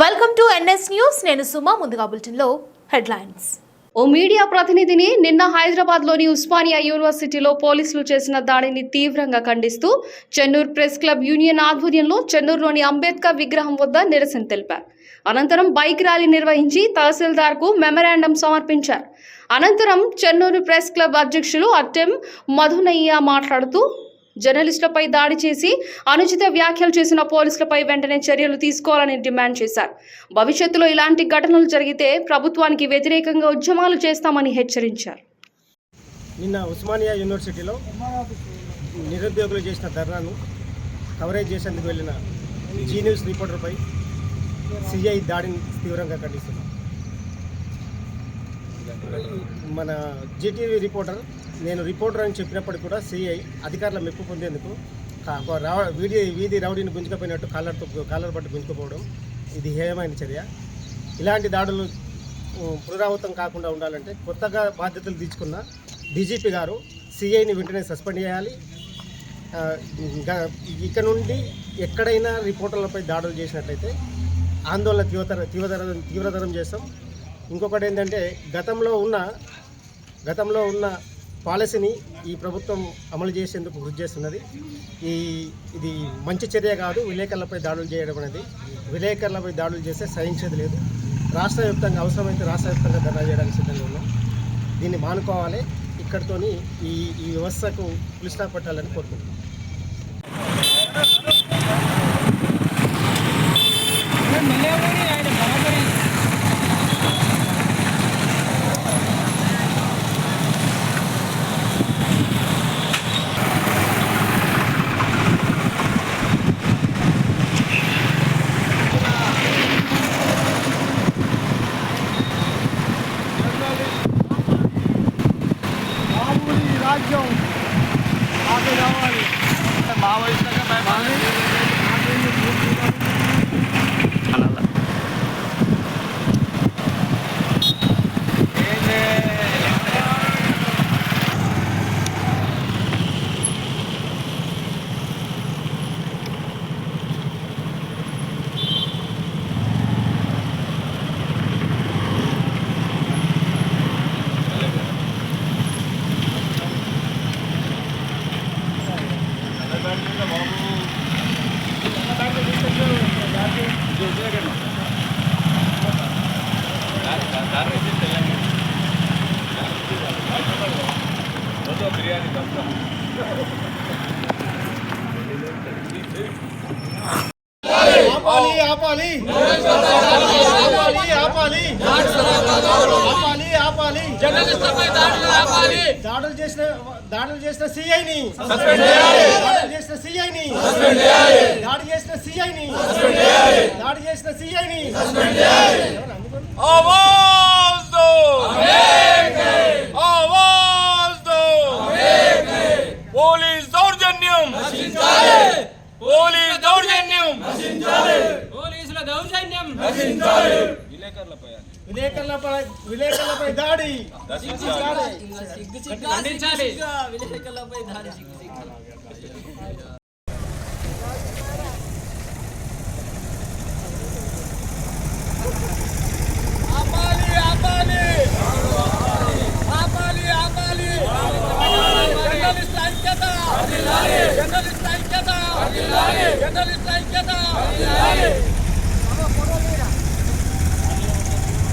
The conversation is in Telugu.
వెల్కమ్ టు ఎన్ఎస్ న్యూస్ నేను సుమా ముందుగా బులెటిన్లో హెడ్లైన్స్. ఓ మీడియా ప్రతినిధిని నిన్న హైదరాబాద్లోని ఉస్మానియా యూనివర్సిటీలో పోలీసులు చేసిన దాడిని తీవ్రంగా ఖండిస్తూ చెన్నూరు ప్రెస్ క్లబ్ యూనియన్ ఆధ్వర్యంలో చెన్నూరులోని అంబేద్కర్ విగ్రహం వద్ద నిరసన తెలిపారు. అనంతరం బైక్ ర్యాలీ నిర్వహించి తహసీల్దార్కు మెమరాండం సమర్పించారు. అనంతరం చెన్నూరు ప్రెస్ క్లబ్ అధ్యక్షులు అట్టెం మధునయ్య మాట్లాడుతూ జర్నలిస్టులపై దాడి చేసి అనుచిత వ్యాఖ్యలు చేసిన పోలీసులపై వెంటనే చర్యలు తీసుకోవాలని డిమాండ్ చేశారు. భవిష్యత్తులో ఇలాంటి ఘటనలు జరిగితే ప్రభుత్వానికి వ్యతిరేకంగా ఉద్యమాలు చేస్తామని హెచ్చరించారు. నిన్న ఉస్మానియా యూనివర్సిటీలో నిరుద్యోగులు చేసిన ధర్నాను కవరేజ్ చేసేందుకు వెళ్ళిన జీ న్యూస్ రిపోర్టర్పై సిఐ దాడిని తీవ్రంగా ఖండిస్తున్నాం మన జీటీవీ రిపోర్టర్ నేను రిపోర్టర్ అని చెప్పినప్పటికీ కూడా సిఐ అధికారుల మెప్పు పొందేందుకు వీడి వీధి వీధి రౌడీని గుంజుకపోయినట్టు కాలర్తో కాలర్ పట్టు గుంజుకుపోవడం ఇది హేయమైన చర్య. ఇలాంటి దాడులు పునరావృతం కాకుండా ఉండాలంటే కొత్తగా బాధ్యతలు తీసుకున్న డీజీపీ గారు సిఐని వెంటనే సస్పెండ్ చేయాలి. ఆ, ఇక నుండి ఎక్కడైనా రిపోర్టర్లపై దాడులు చేసినట్లయితే ఆందోళన తీవ్రతర తీవ్రతరం తీవ్రతరం చేస్తాం. ఇంకొకటి ఏంటంటే గతంలో ఉన్న గతంలో ఉన్న పాలసీని ఈ ప్రభుత్వం అమలు చేసేందుకు కృషి చేస్తున్నది. ఈ ఇది మంచి చర్య కాదు విలేకరులపై దాడులు చేయడం అనేది. విలేకరులపై దాడులు చేస్తే సహించేది లేదు. రాష్ట్ర వ్యాప్తంగా అవసరమైతే రాష్ట్ర వ్యాప్తంగా ధర్నా చేయడానికి సిద్ధంగా ఉన్నాం. దీన్ని మానుకోవాలి. ఇక్కడితోని ఈ ఈ వ్యవస్థకు పులి పెట్టాలని కోరుకుంటున్నాం. రాజ్యం మాకు కావాలి. ఆపాలి ఆపాలి. ఆపాలి ఆపాలి ఆపాలి జర్నలిస్టులపై దాడులు ఆపాలి దాడులు చేసిన దాడులు చేసిన సిఐని సస్పెండ్ చేయాలి దాడులు చేసిన సిఐని సస్పెండ్ చేయాలి దాడి చేసిన సిఐని సస్పెండ్ చేయాలి దాడి చేసిన సిఐని సస్పెండ్ చేయాలి ఆవాజ్ దో అమేరికే ఆవాజ్ దో అమేరికే పోలీస్ దౌర్జన్యం నశించాలి పోలీస్ దౌర్జన్యం నశించాలి పోలీసుల దౌర్జన్యం నశించాలి విలేకరులపై విలేకరులపై దాడి. జర్నలిస్ట్ ఐక్యత. జర్నలిస్ట్ ఐక్యత. జర్నలిస్ట్ ఐక్యత.